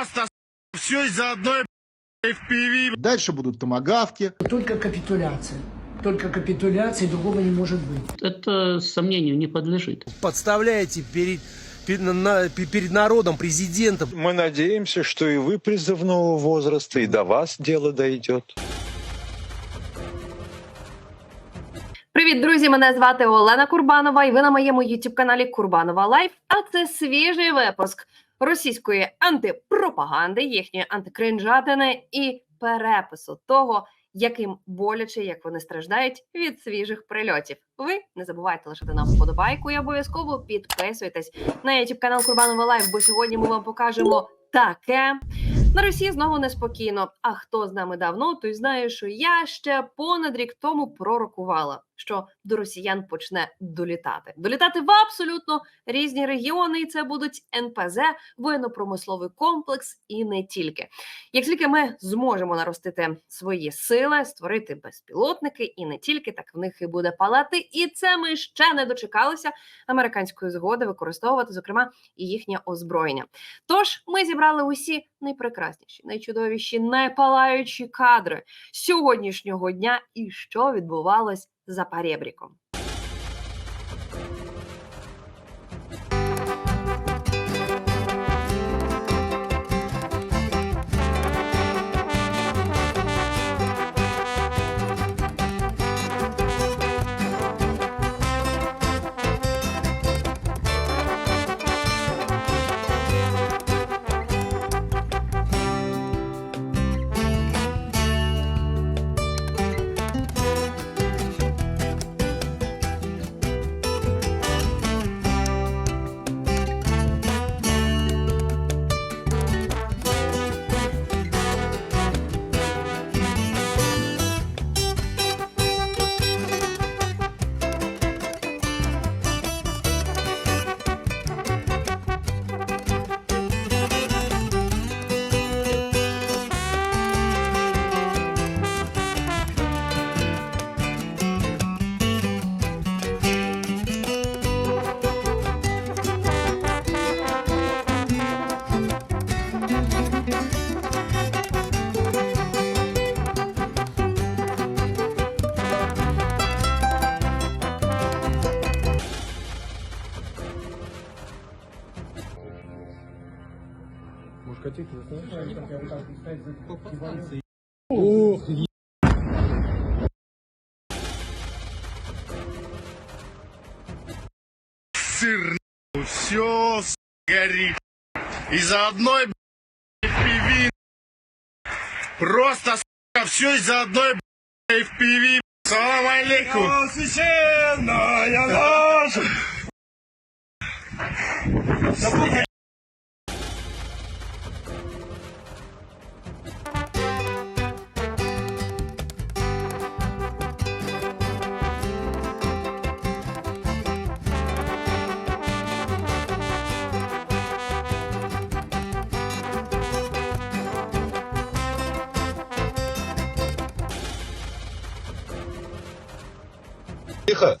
Просто все из-за одной FPV. Дальше будут томогавки. Только капитуляция. Только капитуляция, другого не может быть. Это сомнению не подлежит. подставляете перед, перед, на- перед народом, президентом. Мы надеемся, что и вы призывного возраста, и до вас дело дойдет. Привіт, друзі! Мене звати Олена Курбанова, і ви на моєму youtube каналі Курбанова Лайф. А це свіжий випуск Російської антипропаганди, їхньої антикринжатини і перепису того, яким боляче, як вони страждають від свіжих прильотів. Ви не забувайте лишити нам вподобайку і обов'язково підписуйтесь на youtube канал Курбанова Лайф, бо сьогодні ми вам покажемо таке. На Росії знову неспокійно. А хто з нами давно, той знає, що я ще понад рік тому пророкувала, що до росіян почне долітати. Долітати в абсолютно різні регіони, і це будуть НПЗ, воєнно-промисловий комплекс і не тільки. Як тільки ми зможемо наростити свої сили, створити безпілотники і не тільки, так в них і буде палати. І це ми ще не дочекалися американської згоди використовувати, зокрема, і їхнє озброєння. Тож ми зібрали усі найпрекрасніші, найчудовіші, найпалаючі кадри сьогоднішнього дня і що відбувалось za parebrikom. За перебріком. Сыр, все горит. Из-за одной FPV. Просто все из-за одной FPV. Салам алейкум. Священная наша. 你狠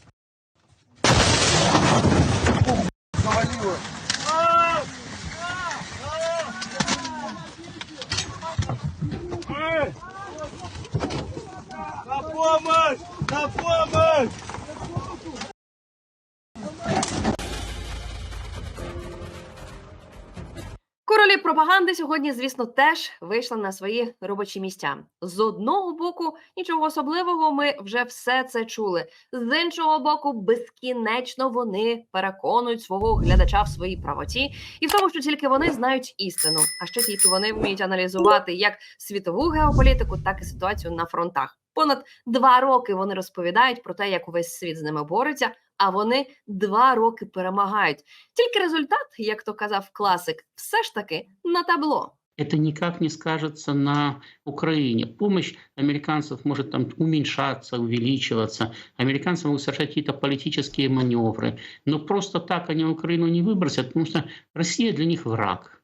сьогодні, звісно, теж вийшли на свої робочі місця. З одного боку, нічого особливого, ми вже все це чули. З іншого боку, безкінечно вони переконують свого глядача в своїй правоті і в тому, що тільки вони знають істину, а ще тільки вони вміють аналізувати як світову геополітику, так і ситуацію на фронтах. Понад два роки вони розповідають про те, як увесь світ з ними бореться. А вони два роки перемагають. Тільки результат, як то казав класик, все ж таки на табло. Это никак не скажется на Украине. Помощь американцев может там уменьшаться, увеличиваться. Американцы могут совершать какие-то политические маневры. Но просто так они Украину не выбросят, потому что Россия для них враг.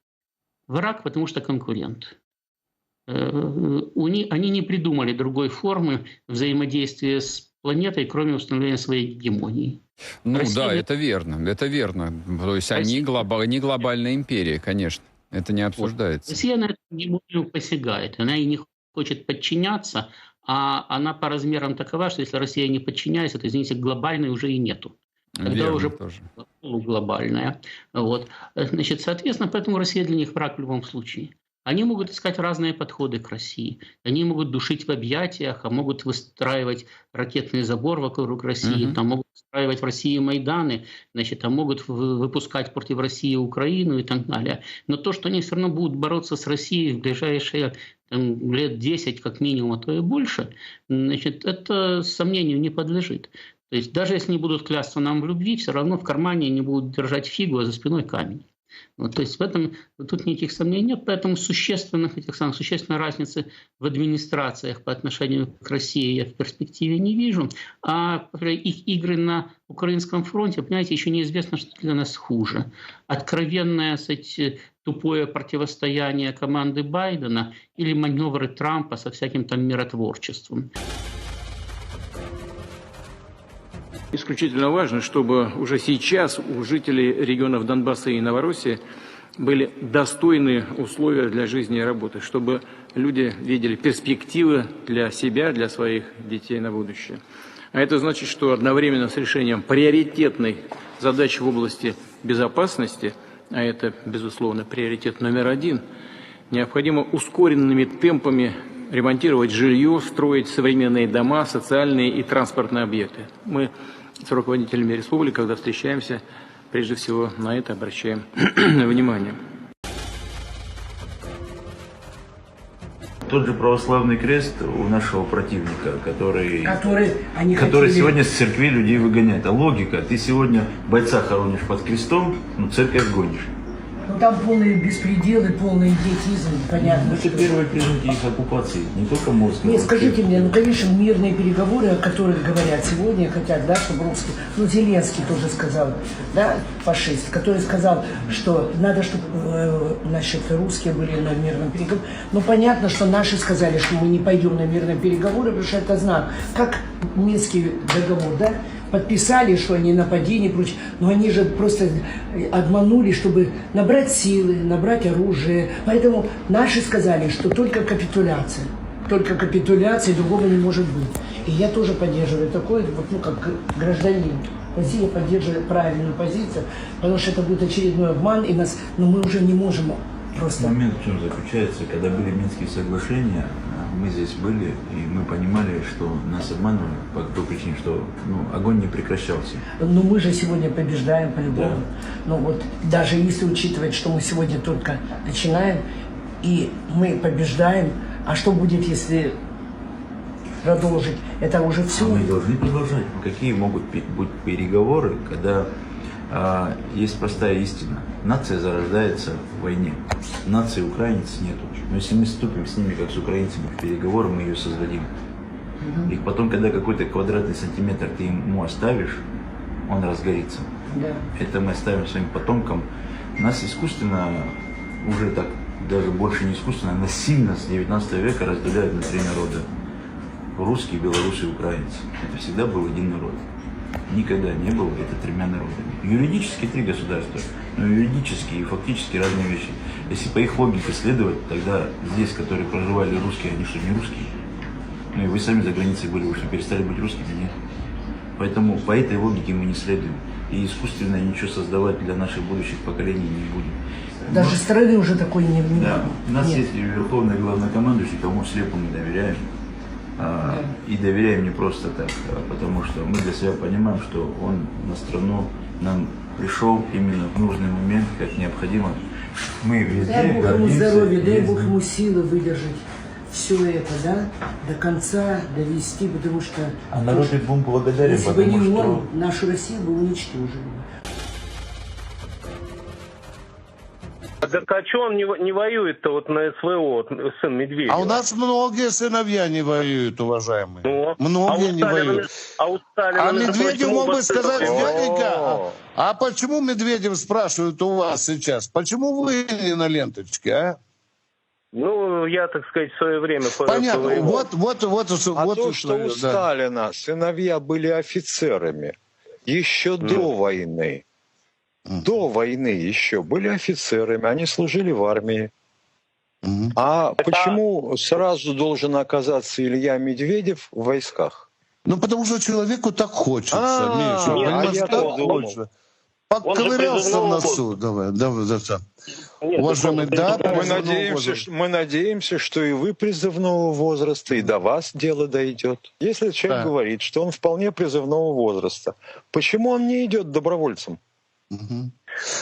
Враг, потому что конкурент. Э, Они не придумали другой формы взаимодействия с планетой, кроме установления своей гегемонии. Ну Россия- да, это верно, это верно. То есть они, Россия- глоба- они глобальная империя, конечно. Это не обсуждается. Россия на это не посягает. Она и не хочет подчиняться, а она по размерам такова, что если Россия не подчиняется, то, извините, глобальной уже и нету. Когда Верно уже тоже. полуглобальная. Вот. Значит, соответственно, поэтому Россия для них враг в любом случае. Они могут искать разные подходы к России. Они могут душить в объятиях, а могут выстраивать ракетный забор вокруг России, Мгм. там могут устраивать в России Майданы, значит, а могут выпускать против России Украину и так далее. Но то, что они все равно будут бороться с Россией в ближайшие там, лет 10 как минимум, а то и больше, значит, это сомнению не подлежит. То есть даже если они будут клясться нам в любви, все равно в кармане они будут держать фигу, а за спиной камень. Вот, то есть в этом тут никаких сомнений нет, поэтому существенных этих самых существенной разницы в администрациях по отношению к России я в перспективе не вижу. А их игры на украинском фронте, понимаете, еще неизвестно, что для нас хуже. Откровенное, кстати, тупое противостояние команды Байдена или маневры Трампа со всяким там миротворчеством. Исключительно важно, чтобы уже сейчас у жителей регионов Донбасса и Новороссии были достойные условия для жизни и работы, чтобы люди видели перспективы для себя, для своих детей на будущее. А это значит, что одновременно с решением приоритетной задачи в области безопасности, а это, безусловно, приоритет номер один, необходимо ускоренными темпами ремонтировать жилье, строить современные дома, социальные и транспортные объекты. Мы с руководителями республики, когда встречаемся, прежде всего на это обращаем внимание. Тот же православный крест у нашего противника, который, Которые они который хотели- сегодня с церкви людей выгоняет. А логика, ты сегодня бойца хоронишь под крестом, ну церковь гонишь. Ну там полные беспределы, полный идиотизм, понятно. Это что- первые признаки их оккупации, не только Москва. Нет, скажите мне, ну, конечно, мирные переговоры, о которых говорят сегодня, хотят, да, чтобы русские, ну, Зеленский тоже сказал, да, фашист, который сказал, что надо, чтобы, э, значит, русские были на мирном переговоре. Ну, понятно, что наши сказали, что мы не пойдем на мирные переговоры, потому что это знак. Как Минский договор, да, подписали, что они нападение и прочее, но они же просто обманули, чтобы набрать силы, набрать оружие. Поэтому наши сказали, что только капитуляция. Только капитуляция, другого не может быть. И я тоже поддерживаю такое, вот, ну, как гражданин. Россия поддерживает правильную позицию, потому что это будет очередной обман, и нас, но мы уже не можем просто... Момент в чем заключается, когда были Минские соглашения, мы здесь были, и мы понимали, что нас обманывали по той причине, что ну, огонь не прекращался. Но мы же сегодня побеждаем по-любому. Ну вот даже если учитывать, что мы сегодня только начинаем, и мы побеждаем, а что будет, если продолжить? Это уже все. А мы должны продолжать. Какие могут быть переговоры, когда есть простая истина. Нация зарождается в войне. Нации украинец нету. Но если мы вступим с ними, как с украинцами, в переговоры, мы ее создадим. И потом, когда какой-то квадратный сантиметр ты ему оставишь, он разгорится. Да. Это мы оставим своим потомкам. Нас искусственно, уже так, даже больше не искусственно, а насильно с 19 века разделяют на три народа. Русские, белорусы и украинцы. Это всегда был один народ. Никогда не было это тремя народами. Юридически три государства, но юридически и фактически разные вещи. Если по их логике следовать, тогда здесь, которые проживали русские, они что, не русские? Ну и вы сами за границей были, вы что, перестали быть русскими? Нет. Поэтому по этой логике мы не следуем. И искусственно ничего создавать для наших будущих поколений не будем. Даже страны уже такой не... Да, у нас нет. есть верховный главнокомандующий, кому слепо мы доверяем. А, И доверяем не просто так, а потому что мы для себя понимаем, что он на страну нам пришел именно в нужный момент, как необходимо. Мы везде Дай Бог ему здоровья, дай. Бог ему силы выдержать все это, да, до конца довести, потому что... А народ будем благодарен, Если бы потому не что... он, нашу Россию бы уничтожили. Так а что он не, не воюет-то вот на СВО, вот, сын Медведева? А у нас многие сыновья не воюют, уважаемые. Ну, Многие а не Сталина, воюют. А у Сталина, А Медведев мог бы сказать, дяденька, О, а почему Медведев спрашивает у вас сейчас? Почему вы не на ленточке, а? Ну, я, так сказать, в свое время по- Понятно. Вот, вот, вот, А вот, то, что у да. Сталина сыновья были офицерами еще до войны, до войны еще были офицерами, они служили в армии. Мгм. А почему сразу должен оказаться Илья Медведев в войсках? Ну, потому что человеку так хочется, А, Миша. нет, понимаешь, а я так хочется. Поковырялся в носу. Давай, давай, да, да. Нет, Уважаемый, это да, Мы надеемся, возраста. что, мы надеемся, что и вы призывного возраста, и до вас дело дойдет. Если человек Да. говорит, что он вполне призывного возраста, почему он не идет добровольцем?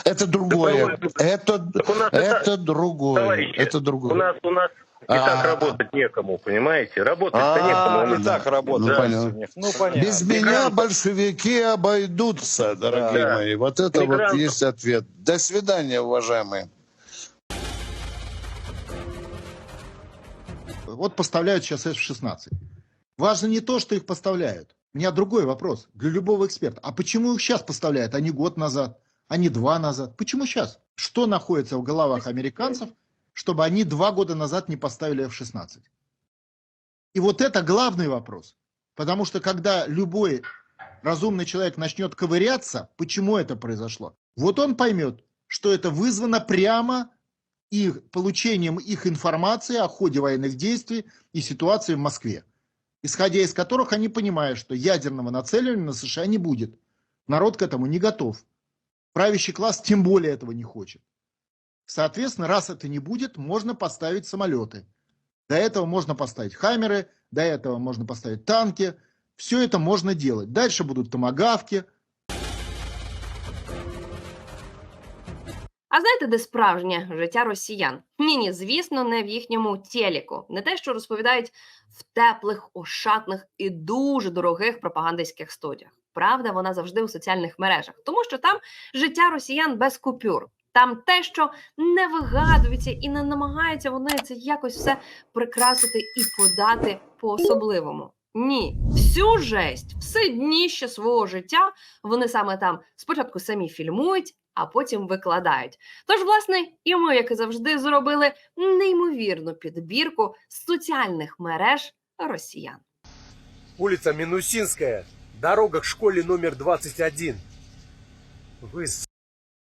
Это другое. Это, это это- другое. Товарищи, Это другое. у нас, у нас и А. так работать некому, понимаете? Работать-то некому. А, и так работает. Ну, понятно. Ну, понятно. Без меня большевики обойдутся, дорогие Да. мои. Вот это вот Мигрантов. есть ответ. До свидания, уважаемые. Вот поставляют сейчас F-16. Важно не то, что их поставляют. У меня другой вопрос для любого эксперта. А почему их сейчас поставляют, а не год назад, а не два назад? Почему сейчас? Что находится в головах американцев, чтобы они два года назад не поставили F-16? И вот это главный вопрос. Потому что когда любой разумный человек начнет ковыряться, почему это произошло, вот он поймет, что это вызвано прямо их получением их информации о ходе военных действий и ситуации в Москве, исходя из которых они понимают, что ядерного нацеливания на США не будет. Народ к этому не готов. Правящий класс тем более этого не хочет. Соответственно, раз это не будет, можно поставить самолеты. До этого можно поставить хаммеры, до этого можно поставить танки. Все это можно делать. Дальше будут томагавки, А знаєте, де справжнє життя росіян? Ні, ні, звісно, не в їхньому телеку. Не те, що розповідають в теплих, ошатних і дуже дорогих пропагандистських студіях. Правда, вона завжди у соціальних мережах, тому що там життя росіян без купюр. Там те, що не вигадується і не намагаються вони це якось все прикрасити і подати по-особливому. Ні, всю жесть, все дніще свого життя вони саме там спочатку самі фільмують, а потім викладають. Тож, власне, і ми, як і завжди, зробили неймовірну підбірку з соціальних мереж росіян. Улица Минусинская, дорога к школе номер 21. Вы, с***,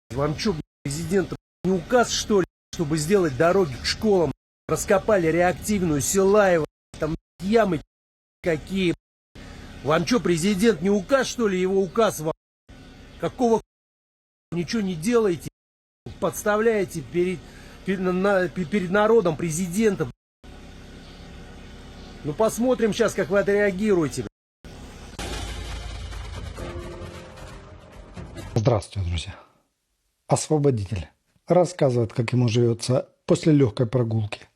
вам что, президент не указ, что ли, чтобы сделать дороги к школам? Раскопали реактивную Силаева, там ямы какие. Вам что, президент не указ, что ли, его указ вам? Какого ничего не делаете, подставляете перед, перед, на- перед народом, президентом? Ну посмотрим сейчас, как вы отреагируете. Здравствуйте, друзья. Освободитель рассказывает, как ему живется после легкой прогулки.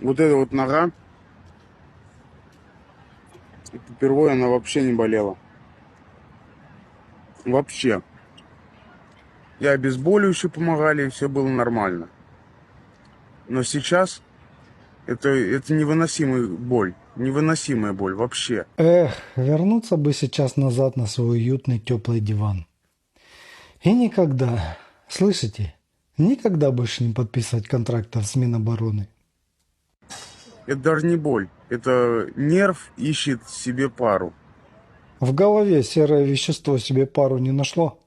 Вот эта вот нога, впервые она вообще не болела. Вообще. И обезболивающие помогали, и все было нормально. Но сейчас это, это невыносимая боль. Невыносимая боль вообще. Эх, вернуться бы сейчас назад на свой уютный теплый диван. И никогда, слышите, никогда больше не подписывать контрактов с Минобороны. Это даже не боль. Это нерв ищет себе пару. В голове серое вещество себе пару не нашло.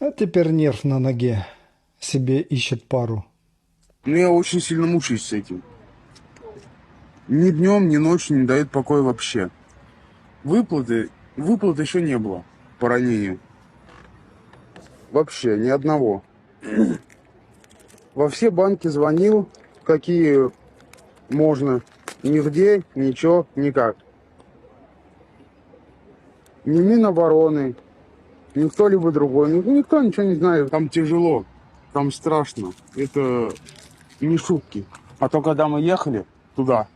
А теперь нерв на ноге себе ищет пару. Но я очень сильно мучаюсь с этим. Ни днем, ни ночью не дает покоя вообще. Выплаты, выплат еще не было по ранению. Вообще, ни одного. Во все банки звонил, какие можно. Нигде, ничего, никак. Ни Минобороны, ни кто-либо другой. Ни- Никто ничего не знает. Там тяжело, там страшно. Это не шутки. А то, когда мы ехали туда,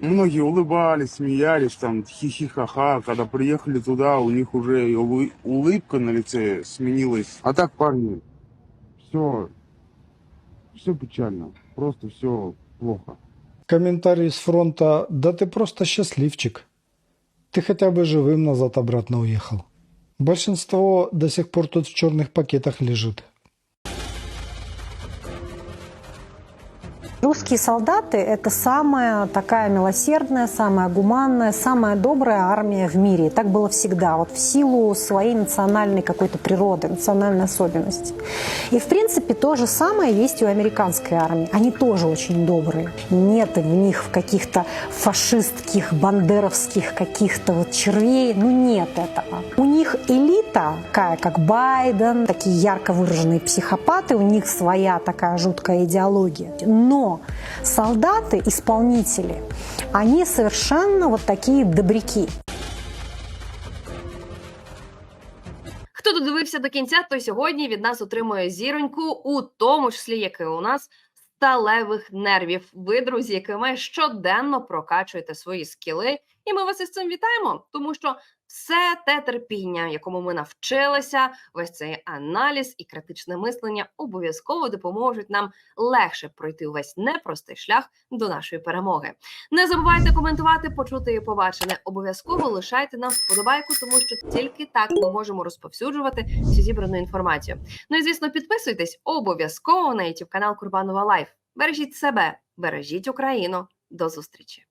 многие улыбались, смеялись, там хихи-ха-ха. Когда приехали туда, у них уже улы- улыбка на лице сменилась. А так, парни, все, все печально. Просто все плохо. Комментарий с фронта «Да ты просто счастливчик. Ты хотя бы живым назад-обратно уехал». Большинство до сих пор тут в черных пакетах лежит. Русские солдаты – это самая такая милосердная, самая гуманная, самая добрая армия в мире. И так было всегда, вот в силу своей национальной какой-то природы, национальной особенности. И, в принципе, то же самое есть и у американской армии. Они тоже очень добрые. Нет в них в каких-то фашистских, бандеровских каких-то вот червей. Ну, нет этого. У них элита, такая как Байден, такие ярко выраженные психопаты, у них своя такая жуткая идеология. Но солдаты, исполнители, они совершенно вот такие добряки. Хто додивився до кінця, той сьогодні від нас отримує зіроньку, у тому числі, як і у нас, сталевих нервів. Ви, друзі, якими щоденно прокачуєте свої скіли. І ми вас із цим вітаємо, тому що все те терпіння, якому ми навчилися, весь цей аналіз і критичне мислення обов'язково допоможуть нам легше пройти увесь непростий шлях до нашої перемоги. Не забувайте коментувати, почути і побачене. Обов'язково лишайте нам вподобайку, тому що тільки так ми можемо розповсюджувати всю зібрану інформацію. Ну і звісно, підписуйтесь обов'язково на YouTube канал Курбанова Лайф. Бережіть себе, бережіть Україну. До зустрічі!